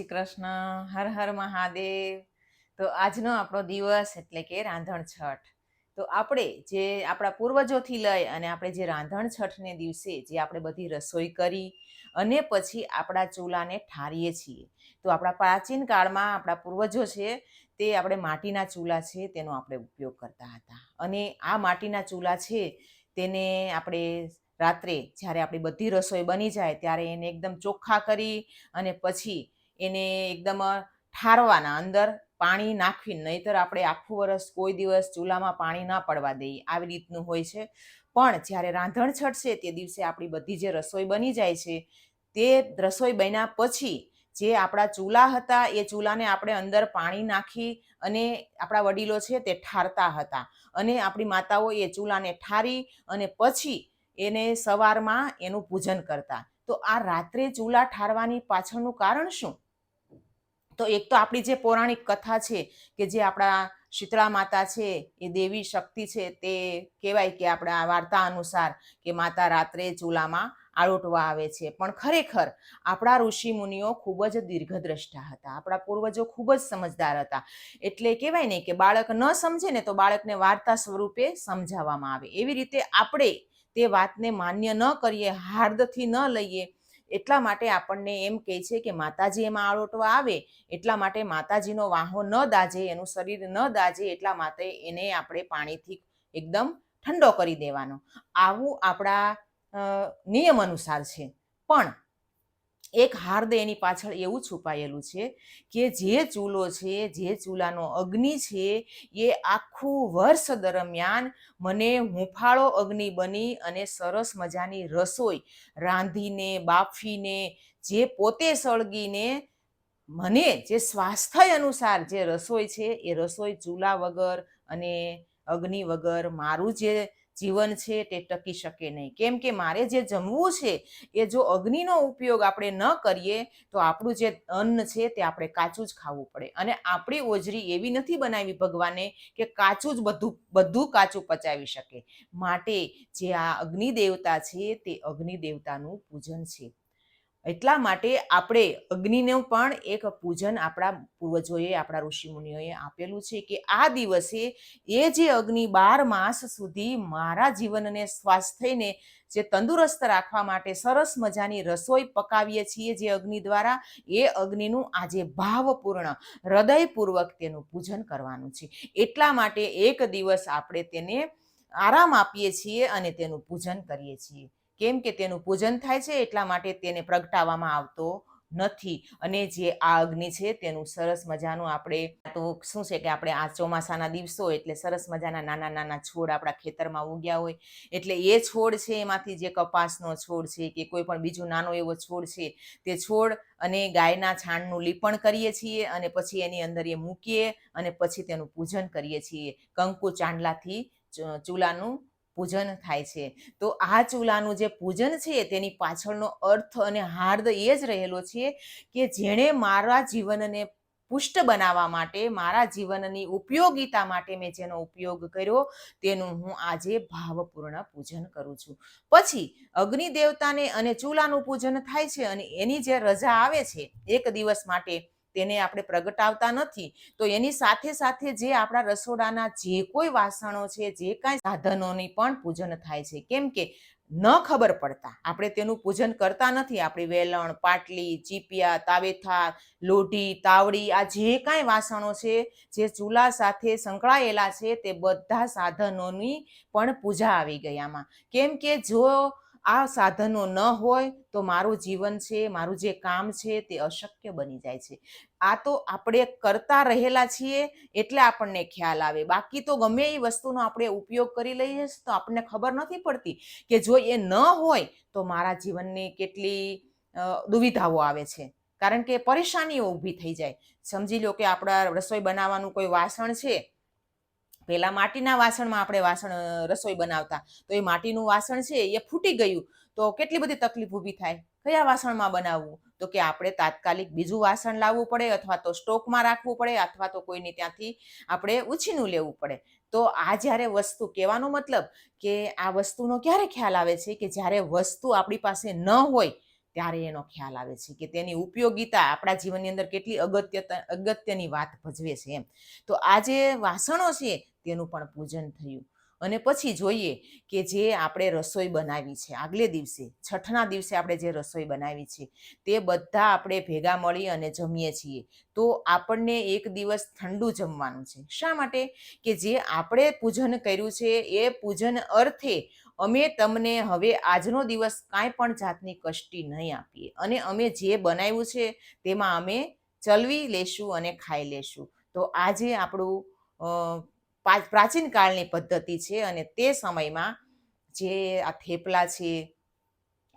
શ્રી કૃષ્ણ હર હર મહાદેવ. તો આજનો આપણો દિવસ એટલે કે રાંધણ છઠ. તો આપણે જે આપણા પૂર્વજોથી લઈ અને આપણે જે રાંધણ છઠને દિવસે જે આપણે બધી રસોઈ કરી અને પછી આપણા ચૂલાને ઠારીએ છીએ. તો આપણા પ્રાચીન કાળમાં આપણા પૂર્વજો છે તે આપણે માટીના ચૂલા છે તેનો આપણે ઉપયોગ કરતા હતા. અને આ માટીના ચૂલા છે તેને આપણે રાત્રે જ્યારે આપણી બધી રસોઈ બની જાય ત્યારે એને એકદમ ચોખ્ખા કરી અને પછી એને એકદમ ઠારવાના અંદર પાણી નાખવી, નહીંતર આપણે આખું વરસ કોઈ દિવસ ચૂલામાં પાણી ના પડવા દઈએ, આવી રીતનું હોય છે. પણ જ્યારે રાંધણ છટશે તે દિવસે આપણી બધી જે રસોઈ બની જાય છે, તે રસોઈ બન્યા પછી જે આપણા ચૂલા હતા, એ ચૂલાને આપણે અંદર પાણી નાખી અને આપણા વડીલો છે તે ઠારતા હતા. અને આપણી માતાઓ એ ચૂલાને ઠારી અને પછી એને સવારમાં એનું પૂજન કરતા. તો આ રાત્રે ચૂલા ઠારવાની પાછળનું કારણ શું? તો એક તો આપણી જે પૌરાણિક કથા છે કે જે આપણા શીતળા માતા છે, એ દેવી શક્તિ છે, તે કહેવાય કે આપણા વાર્તા અનુસાર કે માતા રાત્રે ચૂલામાં આળોટવા આવે છે. પણ ખરેખર આપણા ઋષિ મુનિઓ ખૂબ જ દીર્ઘદ્રષ્ટા હતા. આપણા પૂર્વજો ખૂબ જ સમજદાર હતા. એટલે કહેવાય ને કે બાળક ન સમજે ને તો બાળકને વાર્તા સ્વરૂપે સમજાવવામાં આવે. એવી રીતે આપણે તે વાતને માન્ય ન કરીએ, હાર્દથી ન લઈએ એટલા માટે આપણને એમ કહે છે કે માતાજી એમાં આળોટવા આવે, એટલા માટે માતાજીનો વાહો ન દાજે, એનું શરીર ન દાજે, એટલા માટે એને આપણે પાણીથી એકદમ ઠંડો કરી દેવાનો. આવું આપણા નિયમ અનુસાર છે. પણ એક હાર્દ એની પાછળ એવું છુપાયેલું છે કે જે ચૂલો છે, જે ચૂલાનો અગ્નિ છે, એ આખું વર્ષ દરમિયાન મને હુંફાળો અગ્નિ બની અને સરસ મજાની રસોઈ રાંધીને, બાફીને, જે પોતે સળગીને મને જે સ્વાસ્થ્ય અનુસાર જે રસોઈ છે, એ રસોઈ ચૂલા વગર અને અગ્નિ વગર મારું જે જીવન છે તે ટકી શકે નહીં. કેમ કે મારે જે જમવું છે એ જો અગ્નિનો ઉપયોગ આપણે ન કરીએ તો આપણું જે અન્ન છે તે આપણે કાચું જ ખાવું પડે. અને આપણી ઓજરી એવી નથી બનાવી ભગવાને કે કાચું જ બધું બધું કાચું પચાવી શકે. માટે જે આ અગ્નિ દેવતા છે તે અગ્નિ દેવતાનું પૂજન છે. એટલા માટે આપણે અગ્નિનું પણ એક પૂજન આપણા પૂર્વજોએ, આપણા ઋષિમુનિઓએ આપેલું છે કે આ દિવસે એ જે અગ્નિ બાર માસ સુધી મારા જીવનને સ્વાસ્થ્યને જે તંદુરસ્ત રાખવા માટે સરસ મજાની રસોઈ પકાવીએ છીએ જે અગ્નિ દ્વારા, એ અગ્નિનું આજે ભાવપૂર્ણ, હૃદયપૂર્વક તેનું પૂજન કરવાનું છે. એટલા માટે એક દિવસ આપણે તેને આરામ આપીએ છીએ અને તેનું પૂજન કરીએ છીએ. કેમ કે તેનું પૂજન થાય છે એટલા માટે તેને પ્રગટાવવામાં આવતો નથી. અને જે આ અગ્નિ છે તેનું સરસ મજાનું આપણે, તો શું છે કે આપણે આ ચોમાસાના દિવસો એટલે સરસ મજાના નાના નાના છોડ આપણા ખેતરમાં ઉગ્યા હોય, એટલે એ છોડ છે એમાંથી જે કપાસનો છોડ છે કે કોઈ પણ બીજું નાનો એવો છોડ છે, તે છોડ અને ગાયના છાણનું લીપણ કરીએ છીએ અને પછી એની અંદર એ મૂકીએ અને પછી તેનું પૂજન કરીએ છીએ. કંકુ ચાંદલાથી ચૂલાનું પૂજન થાય છે. તો આ ચૂલાનું જે પૂજન છે, તેની પાછળનો અર્થ અને હાર્દ એ જ રહેલો છે કે જેણે મારા જીવનને પુષ્ટ બનાવવા માટે, મારા જીવનની ઉપયોગિતા માટે મેં જેનો ઉપયોગ કર્યો, તેનું હું આજે ભાવપૂર્ણ પૂજન કરું છું. પછી અગ્નિ દેવતાને અને ચૂલાનું પૂજન થાય છે અને એની જે રજા આવે છે, એક દિવસ માટે તેને આપણે પ્રગટાવતા નથી, તો એની સાથે સાથે જે આપણા રસોડાના જે કોઈ વાસણો છે, જે કાંઈ સાધનોની પણ પૂજન થાય છે. કેમ કે ન ખબર પડતા, આપણે તેનું પૂજન કરતા નથી. આપણી વેલણ, પાટલી, ચીપિયા તાવેથા લોઢી, તાવડી, આ જે કાંઈ વાસણો છે, જે ચૂલા સાથે સંકળાયેલા છે, તે બધા સાધનોની પણ પૂજા આવી ગઈ આમાં. કેમ કે જો આ સાધનો ન હોય તો મારું જીવન છે, મારું જે કામ છે તે અશક્ય બની જાય છે. આ તો આપણે કરતા રહેલા છીએ એટલે આપણને ખ્યાલ આવે. બાકી તો ગમે એ વસ્તુનો આપણે ઉપયોગ કરી લઈએ તો આપણને ખબર નથી પડતી કે જો એ ન હોય તો મારા જીવનની કેટલી દુવિધાઓ આવે છે. કારણ કે પરેશાનીઓ ઊભી થઈ જાય. સમજી લો કે આપણા રસોઈ બનાવવાનું કોઈ વાસણ છે પહેલા માટીના વાસણમાં આપણે વાસણ રસોઈ બનાવતા. તો એ માટીનું વાસણ છે એ ફૂટી ગયું. તો કેટલી બધી તકલીફ ઊભી થાય? કયા વાસણમાં બનાવવું? તો કે આપણે તાત્કાલિક બીજું વાસણ લાવવું પડે અથવા તો સ્ટોકમાં રાખવું પડે અથવા તો કોઈની ત્યાંથી આપણે ઉછીનું લેવું પડે. તો આ જ્યારે વસ્તુ, કહેવાનો મતલબ કે આ વસ્તુનો ક્યારે ખ્યાલ આવે છે? કે જ્યારે વસ્તુ આપણી પાસે ન હોય, ત્યારે એનો ખ્યાલ આવે છે કે તેની ઉપયોગિતા આપણા જીવનની અંદર કેટલી અગત્ય અગત્યની વાત ભજવે છે એમ. તો આ જે વાસણો છે તેનું પણ પૂજન થયું. અને પછી જોઈએ કે જે આપણે રસોઈ બનાવી છે, આગલે દિવસે, છઠના દિવસે આપણે જે રસોઈ બનાવી છે, તે બધા આપણે ભેગા મળી અને જમીએ છીએ. તો આપણને એક દિવસ ઠંડુ જમવાનું છે. શા માટે? કે જે આપણે પૂજન કર્યું છે, એ પૂજન અર્થે અમે તમને હવે આજનો દિવસ કાંઈ પણ જાતની કષ્ટી નહીં આપીએ. અને અમે જે બનાવ્યું છે, તેમાં અમે ચલવી લેશું અને ખાઈ લેશું. તો આજે આપણું પ્રાચીન કાળની પદ્ધતિ છે અને તે સમયમાં જે આ થેપલા છે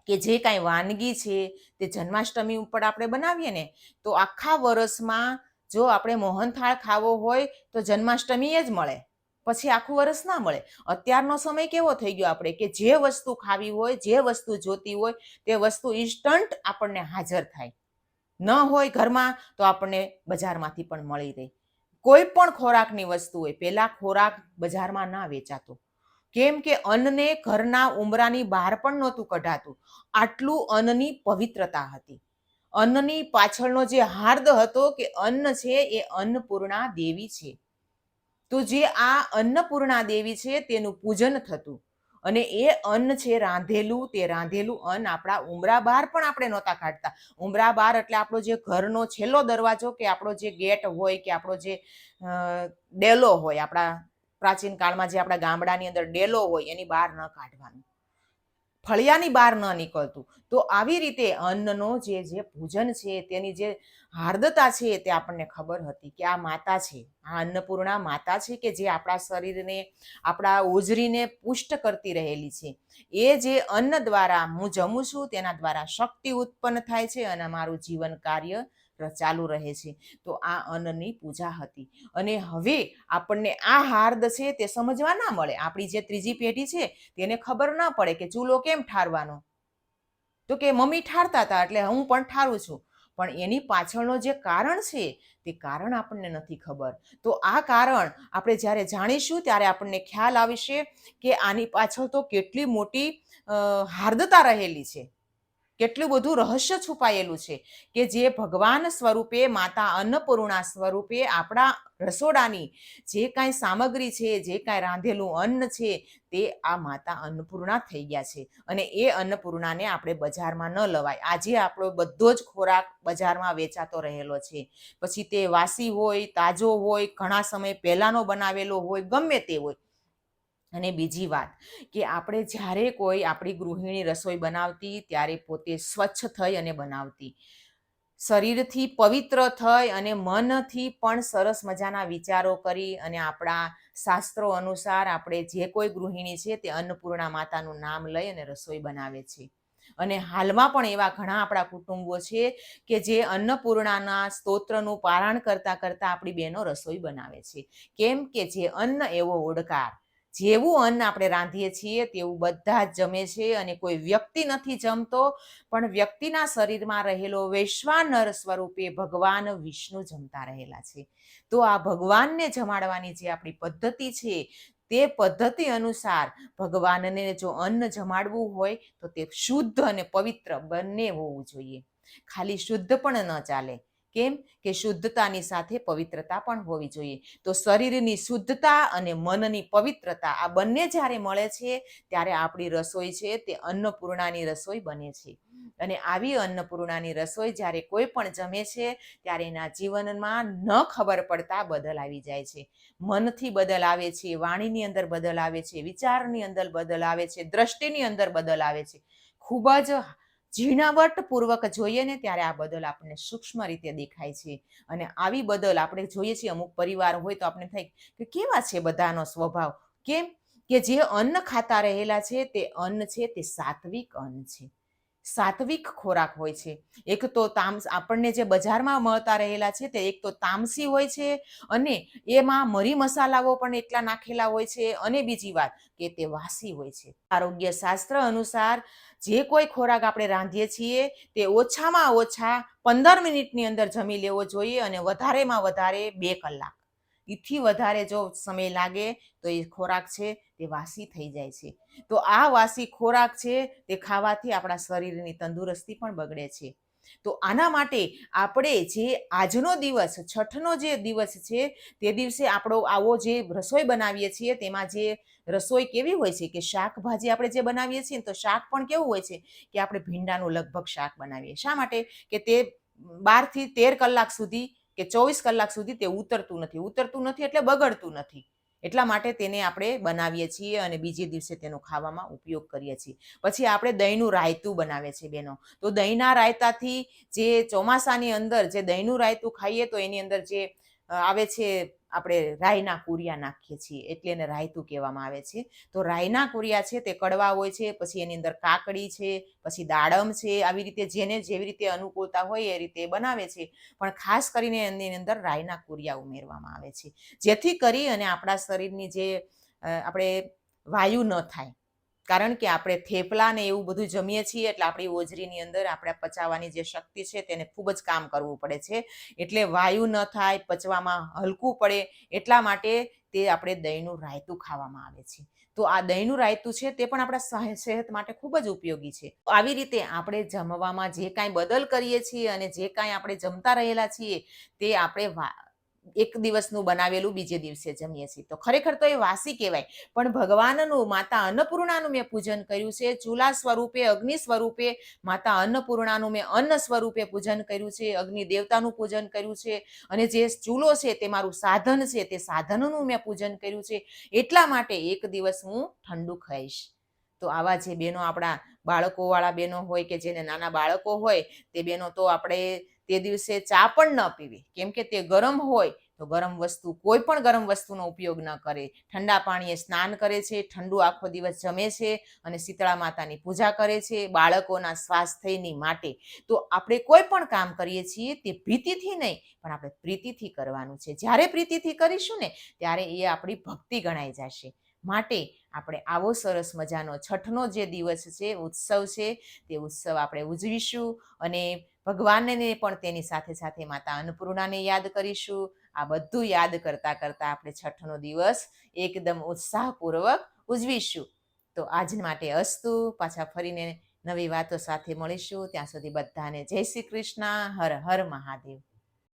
કે જે કાંઈ વાનગી છે તે જન્માષ્ટમી ઉપર આપણે બનાવીએ ને, તો આખા વર્ષમાં જો આપણે મોહનથાળ ખાવો હોય તો જન્માષ્ટમી જ મળે. પછી આખું વર્ષ ના મળે. અત્યારનો સમય કેવો થઈ ગયો આપણે કે જે વસ્તુ ખાવી હોય, જે વસ્તુ જોતી હોય, તે વસ્તુ ઇન્સ્ટન્ટ આપણને હાજર થાય. ન હોય ઘરમાં તો આપણને બજારમાંથી પણ મળી રહે. કોઈ પણ ખોરાકની વસ્તુ હોય, પહેલાં ખોરાક બજારમાં ના વેચાતો. કેમ કે અન્નને ઘરના ઉમરાની બહાર પણ નહોતું કઢાતું. આટલું અન્નની પવિત્રતા હતી. અન્નની પાછળનો જે હાર્દ હતો કે અન્ન છે એ અન્નપૂર્ણા દેવી છે. તો જે આ અન્નપૂર્ણા દેવી છે તેનું પૂજન થતું. અને એ અન્ન છે રાંધેલું, તે રાંધેલું અન્ન આપણા ઉમરા બહાર પણ આપણે નહોતા કાઢતા. ઉમરા બહાર એટલે આપણો જે ઘરનો છેલ્લો દરવાજો કે આપણો જે ગેટ હોય કે આપણો જે ડેલો હોય, આપણા પ્રાચીન કાળમાં જે આપણા ગામડાની અંદર ડેલો હોય, એની બહાર ન કાઢવાનું. ફળિયાની બહાર ન નીકળતું. તો આવી રીતે અન્નનો જે જે ભોજન છે, તેની જે હાર્દતા છે તે આપણને ખબર હતી કે આ માતા છે. આ અન્નપૂર્ણા માતા છે કે જે આપણા શરીરને, આપણા ઓજરીને પુષ્ટ કરતી રહેલી છે. એ જે અન્ન દ્વારા હું જમું છું તેના દ્વારા શક્તિ ઉત્પન્ન થાય છે અને મારું જીવન કાર્ય ચાલુ રહે છે. તો આ અન્નની પૂજા હતી. અને હવે આપણને આ હાર્દ છે તે સમજવા ના મળે. આપણી જે ત્રીજી પેઢી છે તેને ખબર ના પડે કે ચૂલો કેમ ઠારવાનો. તો કે મમ્મી ઠારતા હતા એટલે હું પણ ઠારું છું. પણ એની પાછળનો જે કારણ છે તે કારણ આપણને નથી ખબર. તો આ કારણ આપણે જ્યારે જાણીશું ત્યારે આપણને ખ્યાલ આવશે કે આની પાછળ તો કેટલી મોટી હાર્દતા રહેલી છે. કેટલું બધું રહસ્ય છુપાયેલું છે કે જે ભગવાન સ્વરૂપે, માતા અન્નપૂર્ણા સ્વરૂપે આપણા રસોડાની જે કાંઈ સામગ્રી છે, જે કાંઈ રાંધેલું અન્ન છે, તે આ માતા અન્નપૂર્ણા થઈ ગયા છે. અને એ અન્નપૂર્ણાને આપણે બજારમાં ન લવાય. આજે આપણો બધો જ ખોરાક બજારમાં વેચાતો રહેલો છે. પછી તે વાસી હોય, તાજો હોય, ઘણા સમય પહેલાંનો બનાવેલો હોય, ગમે તે હોય. અને બીજી વાત કે આપણે જ્યારે કોઈ આપણી ગૃહિણી રસોઈ બનાવતી ત્યારે પોતે સ્વચ્છ થઈ અને બનાવતી. શરીરથી પવિત્ર થઈ અને મનથી પણ સરસ મજાના વિચારો કરી અને આપણા શાસ્ત્રો અનુસાર આપણે જે કોઈ ગૃહિણી છે તે અન્નપૂર્ણા માતાનું નામ લઈ અને રસોઈ બનાવે છે. અને હાલમાં પણ એવા ઘણા આપણા કુટુંબો છે કે જે અન્નપૂર્ણાના સ્તોત્રનું પારણ કરતાં કરતાં આપણી બહેનો રસોઈ બનાવે છે. કેમ કે જે અન્ન એવો ઓડકાર જેવું અન્ન આપણે રાંધીએ છીએ તેવું બધા જ જમે છે અને કોઈ વ્યક્તિ નથી જમતો, પણ વ્યક્તિના શરીરમાં રહેલો વૈશ્વાનર સ્વરૂપે ભગવાન વિષ્ણુ જમતા રહેલા છે. તો આ ભગવાનને જમાડવાની જે આપણી પદ્ધતિ છે, તે પદ્ધતિ અનુસાર ભગવાનને જો અન્ન જમાડવું હોય, તો તે શુદ્ધ અને પવિત્ર બંને હોવું જોઈએ. ખાલી શુદ્ધ પણ ન ચાલે. કેમ કે શુદ્ધતાની સાથે પવિત્રતા પણ હોવી જોઈએ. તો શરીરની શુદ્ધતા અને મનની પવિત્રતા આ બંને જ્યારે મળે છે, ત્યારે આપણી રસોઈ છે તે અન્નપૂર્ણાની રસોઈ બને છે. અને આવી અન્નપૂર્ણાની રસોઈ જ્યારે કોઈ પણ જમે છે, ત્યારે એના જીવનમાં ન ખબર પડતા બદલ આવી જાય છે. મનથી બદલ આવે છે, વાણીની અંદર બદલ આવે છે, વિચારની અંદર બદલ આવે છે, દ્રષ્ટિની અંદર બદલ આવે છે. ખૂબ જ ઝીણાવટપૂર્વક જોઈએ ને ત્યારે આ બદલ આપણને સૂક્ષ્મ રીતે દેખાય છે. અને આવી બદલ આપણે જોઈએ છીએ, અમુક પરિવાર હોય તો આપણે થાય કે કેવા છે બધાનો સ્વભાવ? કેમ કે જે અન્ન ખાતા રહેલા છે તે અન્ન છે, તે સાત્વિક અન્ન છે. સાત્વિક ખોરાક હોય છે. એક તો તામસ આપણને જે બજારમાં મળતા રહેલા છે તે એક તો તામસી હોય છે અને એમાં મરી મસાલાઓ પણ એટલા નાખેલા હોય છે અને બીજી વાત કે તે વાસી હોય છે. આરોગ્ય શાસ્ત્ર અનુસાર જે કોઈ ખોરાક આપણે રાંધીએ છીએ, તે ઓછામાં ઓછા પંદર મિનિટની અંદર જમી લેવો જોઈએ અને વધારેમાં વધારે બે કલાક. એથી વધારે જો સમય લાગે તો એ ખોરાક છે તે વાસી થઈ જાય છે. તો આ વાસી ખોરાક છે તે ખાવાથી આપણા શરીરની તંદુરસ્તી પણ બગડે છે. તો આના માટે આપણે જે આજનો દિવસ, છઠનો જે દિવસ છે, તે દિવસે આપણો આવો જે રસોઈ બનાવીએ છીએ, તેમાં જે રસોઈ કેવી હોય છે કે શાકભાજી આપણે જે બનાવીએ છીએ ને તો શાક પણ કેવું હોય છે કે આપણે ભીંડાનું લગભગ શાક બનાવીએ. શા માટે? કે તે બારથી તેર કલાક સુધી કે ચોવીસ કલાક સુધી તે ઉતરતું નથી. ઉતરતું નથી એટલે બગડતું નથી. એટલા માટે તેને આપણે બનાવીએ છીએ અને બીજે દિવસે તેનો ખાવામાં ઉપયોગ કરીએ છીએ. પછી આપણે દહીંનું રાયતું બનાવીએ છીએ બેનો. તો દહીંના રાયતાથી જે ચોમાસાની અંદર જે દહીંનું રાયતું ખાઈએ તો એની અંદર જે આવે છે આપણે રાયના કુરિયા નાખીએ છીએ, એટલે એને રાયતું કહેવામાં આવે છે. તો રાયના કુરિયા છે તે કડવા હોય છે, પછી એની અંદર કાકડી છે, પછી દાડમ છે, આવી રીતે જેને જેવી રીતે અનુકૂળતા હોય એ રીતે બનાવે છે. પણ ખાસ કરીને એની અંદર રાયના કુરિયા ઉમેરવામાં આવે છે. જેથી કરી અને આપણા શરીરની જે આપણે વાયુ ન થાય. કારણ કે આપણે થેપલા ને એવું બધું જમીએ છીએ એટલે આપણી ઓજરીની અંદર આપણે પચાવવાની જે શક્તિ છે તેને ખૂબ જ કામ કરવું પડે છે. એટલે વાયુ ન થાય, પચવામાં હલકું પડે એટલા માટે તે આપણે દહીંનું રાયતું ખાવામાં આવે છે. તો આ દહીંનું રાયતું છે તે પણ આપણા સહ- સેહત માટે ખૂબ જ ઉપયોગી છે. આવી રીતે આપણે જમવામાં જે કાંઈ બદલ કરીએ છીએ અને જે કાંઈ આપણે જમતા રહેલા છીએ તે આપણે એક દિવસનું બનાવેલું બીજે દિવસે જમીએ છીએ. તો ખરેખર તો એ વાસી કહેવાય. પણ ભગવાનનું માતા અન્નપૂર્ણાનું મેં પૂજન કર્યું છે. ચૂલા સ્વરૂપે, અગ્નિ સ્વરૂપે માતા અન્નપૂર્ણાનું મેં અન્ન સ્વરૂપે પૂજન કર્યું છે. અગ્નિ દેવતાનું પૂજન કર્યું છે. અને જે ચૂલો છે તે મારું સાધન છે તે સાધનનું મેં પૂજન કર્યું છે. એટલા માટે એક દિવસ હું ઠંડુ ખાઈશ. તો આવા જે બેનો આપણા બાળકોવાળા બેનો હોય કે જેને નાના બાળકો હોય તે બેનો તો આપણે તે દિવસે ચા પણ ન પીવી. કેમ કે તે ગરમ હોય તો ગરમ વસ્તુ, કોઈ પણ ગરમ વસ્તુનો ઉપયોગ ન કરે. ઠંડા પાણીએ સ્નાન કરે છે, ઠંડુ આખો દિવસ જમે છે અને શીતળા માતાની પૂજા કરે છે બાળકોના સ્વાસ્થ્યની માટે. તો આપણે કોઈ પણ કામ કરીએ છીએ તે ભીતિથી નહીં, પણ આપણે પ્રીતિથી કરવાનું છે. જ્યારે પ્રીતિથી કરીશું ને, ત્યારે એ આપણી ભક્તિ ગણાઈ જશે. માટે આપણે આવો સરસ મજાનો છઠનો જે દિવસ છે, ઉત્સવ છે, તે ઉત્સવ આપણે ઉજવીશું અને ભગવાનને પણ તેની સાથે સાથે માતા અન્નપૂર્ણાને યાદ કરીશું. આ બધું યાદ કરતા કરતા આપણે છઠનો દિવસ એકદમ ઉત્સાહપૂર્વક ઉજવીશું. તો આજ માટે અસ્તુ. પાછા ફરીને નવી વાતો સાથે મળીશું. ત્યાં સુધી બધાને જય શ્રી કૃષ્ણ. હર હર મહાદેવ.